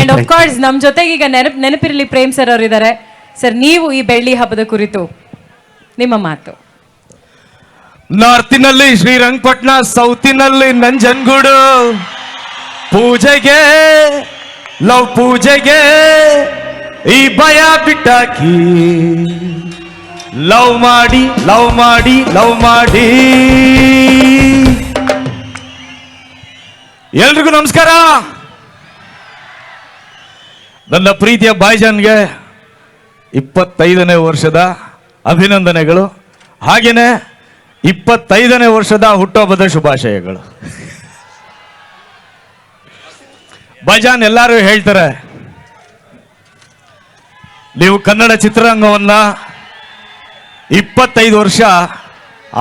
And of course ನಮ್ ಜೊತೆಗೆ ಈಗ ನೆನಪ್ ನೆನಪಿರಲಿ ಪ್ರೇಮ್ ಸರ್ ಅವರು ಇದ್ದಾರೆ ಸರ್ ನೀವು ಈ ಬೆಳ್ಳಿ ಹಬ್ಬದ ಕುರಿತು ನಿಮ್ಮ ಮಾತು. ನಾರ್ತಿನಲ್ಲಿ ಶ್ರೀರಂಗಪಟ್ಟಣ ಸೌತಿನಲ್ಲಿ ನಂಜನ್ಗೂಡು. ಪೂಜೆಗೆ ಲವ್ ಪೂಜೆಗೆ ಈ ಭಯ ಬಿಟ್ಟಾಕಿ. ಲವ್ ಮಾಡಿ ಲವ್ ಮಾಡಿ ಲವ್ ಮಾಡಿ. ಎಲ್ರಿಗೂ ನಮಸ್ಕಾರ. ನನ್ನ ಪ್ರೀತಿಯ ಬಾಯ್ಜಾನ್ಗೆ ಇಪ್ಪತ್ತೈದನೇ ವರ್ಷದ ಅಭಿನಂದನೆಗಳು. ಹಾಗೆಯೇ ಇಪ್ಪತ್ತೈದನೇ ವರ್ಷದ ಹುಟ್ಟುಹಬ್ಬದ ಶುಭಾಶಯಗಳು. ಬಜಾನ್ ಎಲ್ಲರೂ ಹೇಳ್ತಾರೆ, ನೀವು ಕನ್ನಡ ಚಿತ್ರರಂಗವನ್ನ ಇಪ್ಪತ್ತೈದು ವರ್ಷ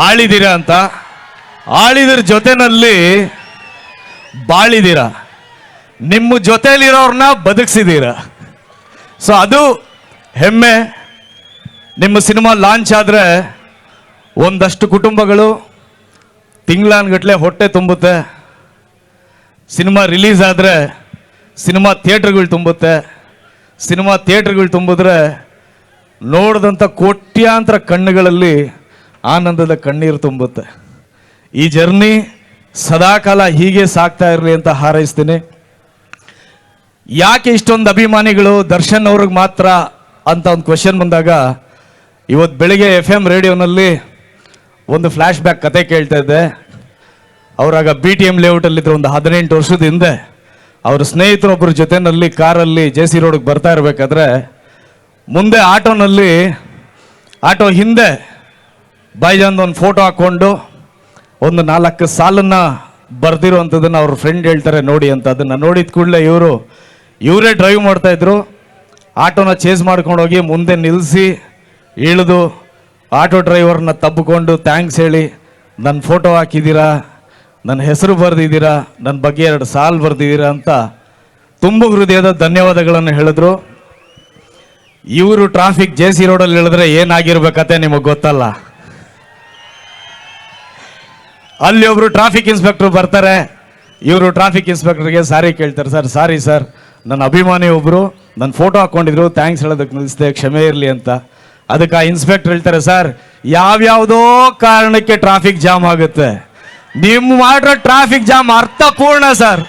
ಆಳಿದಿರ ಅಂತ. ಆಳಿದ್ರ ಜೊತೆನಲ್ಲಿ ಬಾಳಿದಿರ. ನಿಮ್ಮ ಜೊತೆಯಲ್ಲಿರೋರನ್ನ ಬದುಕಿಸಿದೀರ. ಸೊ ಅದು ಹೆಮ್ಮೆ. ನಿಮ್ಮ ಸಿನಿಮಾ ಲಾಂಚ್ ಆದರೆ ಒಂದಷ್ಟು ಕುಟುಂಬಗಳು ತಿಂಗಳಾನ್ಗಟ್ಲೆ ಹೊಟ್ಟೆ ತುಂಬುತ್ತೆ. ಸಿನಿಮಾ ರಿಲೀಸ್ ಆದರೆ ಸಿನಿಮಾ ಥಿಯೇಟ್ರ್ಗಳು ತುಂಬುತ್ತೆ. ಸಿನಿಮಾ ಥಿಯೇಟ್ರ್ಗಳು ತುಂಬಿದ್ರೆ ನೋಡಿದಂಥ ಕೋಟ್ಯಾಂತರ ಕಣ್ಣುಗಳಲ್ಲಿ ಆನಂದದ ಕಣ್ಣೀರು ತುಂಬುತ್ತೆ. ಈ ಜರ್ನಿ ಸದಾಕಾಲ ಹೀಗೆ ಸಾಕ್ತಾ ಇರಲಿ ಅಂತ ಹಾರೈಸ್ತೀನಿ. ಯಾಕೆ ಇಷ್ಟೊಂದು ಅಭಿಮಾನಿಗಳು ದರ್ಶನ್ ಅವ್ರಿಗೆ ಮಾತ್ರ ಅಂತ ಒಂದು ಕ್ವಶನ್ ಬಂದಾಗ ಇವತ್ತು ಬೆಳಿಗ್ಗೆ ಎಫ್ ಎಂ ರೇಡಿಯೋನಲ್ಲಿ ಒಂದು ಫ್ಲ್ಯಾಶ್ ಬ್ಯಾಕ್ ಕತೆ ಕೇಳ್ತಾ ಇದ್ದೆ. ಅವರಾಗ ಬಿ ಟಿ ಎಂ ಲೇಔಟಲ್ಲಿದ್ದರು ಒಂದು ಹದಿನೆಂಟು ವರ್ಷದ ಹಿಂದೆ ಅವ್ರ ಸ್ನೇಹಿತರೊಬ್ಬರ ಜೊತೆನಲ್ಲಿ ಕಾರಲ್ಲಿ ಜೆ ಸಿ ರೋಡ್ಗೆ ಬರ್ತಾ ಇರಬೇಕಾದ್ರೆ, ಮುಂದೆ ಆಟೋನಲ್ಲಿ, ಆಟೋ ಹಿಂದೆ ಬಾಯ್ಜಾನ್ದು ಒಂದು ಫೋಟೋ ಹಾಕ್ಕೊಂಡು ಒಂದು ನಾಲ್ಕು ಸಾಲನ್ನು ಬರೆದಿರುವಂಥದ್ದನ್ನು ಅವ್ರ ಫ್ರೆಂಡ್ ಹೇಳ್ತಾರೆ ನೋಡಿ ಅಂತ. ಅದನ್ನು ನೋಡಿದ ಕೂಡಲೇ ಇವರು ಇವರೇ ಡ್ರೈವ್ ಮಾಡ್ತಾ ಇದ್ರು. ಆಟೋನ ಚೇಸ್ ಮಾಡ್ಕೊಂಡು ಹೋಗಿ ಮುಂದೆ ನಿಲ್ಲಿಸಿ ಇಳಿದು ಆಟೋ ಡ್ರೈವರ್ನ ತಬ್ಬಿಕೊಂಡು ಥ್ಯಾಂಕ್ಸ್ ಹೇಳಿ ನನ್ನ ಫೋಟೋ ಹಾಕಿದ್ದೀರಾ? ನನ್ನ ಹೆಸರು ಬರೆದಿದ್ದೀರಾ? ನನ್ನ ಬಗ್ಗೆ ಎರಡು ಸಾಲು ಬರೆದಿದ್ದೀರಾ? ಅಂತ ತುಂಬ ಹೃದಯದ ಧನ್ಯವಾದಗಳನ್ನು ಹೇಳಿದ್ರು. ಇವರು ಟ್ರಾಫಿಕ್ ಜೆ ಸಿ ರೋಡಲ್ಲಿ ಹೇಳಿದ್ರೆ ಏನಾಗಿರ್ಬೇಕತ್ತೆ ನಿಮಗೆ ಗೊತ್ತಲ್ಲ. ಅಲ್ಲಿ ಒಬ್ರು ಟ್ರಾಫಿಕ್ ಇನ್ಸ್ಪೆಕ್ಟರ್ ಬರ್ತಾರೆ. ಇವರು ಟ್ರಾಫಿಕ್ ಇನ್ಸ್ಪೆಕ್ಟರ್ಗೆ ಸಾರಿ ಕೇಳ್ತಾರೆ, ಸರ್ ಸಾರಿ ಸರ್ ನನ್ನ ಅಭಿಮಾನಿ ಒಬ್ರು ನನ್ನ ಫೋಟೋ ಹಾಕೊಂಡಿದ್ರು ಥ್ಯಾಂಕ್ಸ್ ಹೇಳೋದಕ್ಕೆ ನಿಲ್ಲಿಸಿದೆ, ಕ್ಷಮೆ ಇರಲಿ ಅಂತ. ಅದಕ್ಕೆ ಆ ಇನ್ಸ್ಪೆಕ್ಟರ್ ಹೇಳ್ತಾರೆ ಸರ್ ಯಾವ್ಯಾವುದೋ ಕಾರಣಕ್ಕೆ ಟ್ರಾಫಿಕ್ ಜಾಮ್ ಆಗುತ್ತೆ? ನಿಮ್ಮ ಮಾಡಿರೋ ಟ್ರಾಫಿಕ್ ಜಾಮ್ ಅರ್ಥಪೂರ್ಣ ಸರ್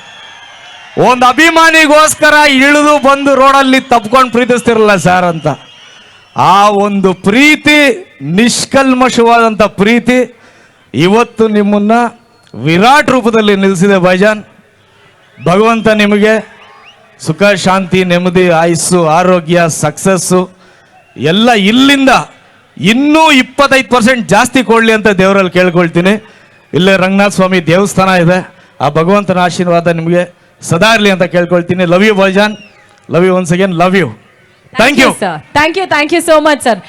ಒಂದು ಅಭಿಮಾನಿಗೋಸ್ಕರ ಇಳಿದು ಬಂದು ರೋಡಲ್ಲಿ ತಪ್ಕೊಂಡು ಪ್ರೀತಿಸ್ತಿರಲ್ಲ ಸರ್ ಅಂತ. ಆ ಒಂದು ಪ್ರೀತಿ ನಿಷ್ಕಲ್ಮಶವಾದಂಥ ಪ್ರೀತಿ, ಇವತ್ತು ನಿಮ್ಮನ್ನ ವಿರಾಟ್ ರೂಪದಲ್ಲಿ ನಿಲ್ಲಿಸಿದೆ ಭೈಜಾನ್ ಭಗವಂತ ನಿಮಗೆ ಸುಖ ಶಾಂತಿ ನೆಮ್ಮದಿ ಆಯುಸ್ಸು ಆರೋಗ್ಯ ಸಕ್ಸಸ್ಸು ಎಲ್ಲ ಇಲ್ಲಿಂದ ಇನ್ನೂ ಇಪ್ಪತ್ತೈದು ಪರ್ಸೆಂಟ್ ಜಾಸ್ತಿ ಕೊಡಲಿ ಅಂತ ದೇವರಲ್ಲಿ ಕೇಳ್ಕೊಳ್ತೀನಿ. ಇಲ್ಲೇ ರಂಗನಾಥ ಸ್ವಾಮಿ ದೇವಸ್ಥಾನ ಇದೆ. ಆ ಭಗವಂತನ ಆಶೀರ್ವಾದ ನಿಮಗೆ ಸದಾ ಇರಲಿ ಅಂತ ಕೇಳ್ಕೊಳ್ತೀನಿ. Love you Bhaijaan love you once again love you thank you sir thank you thank you so much sir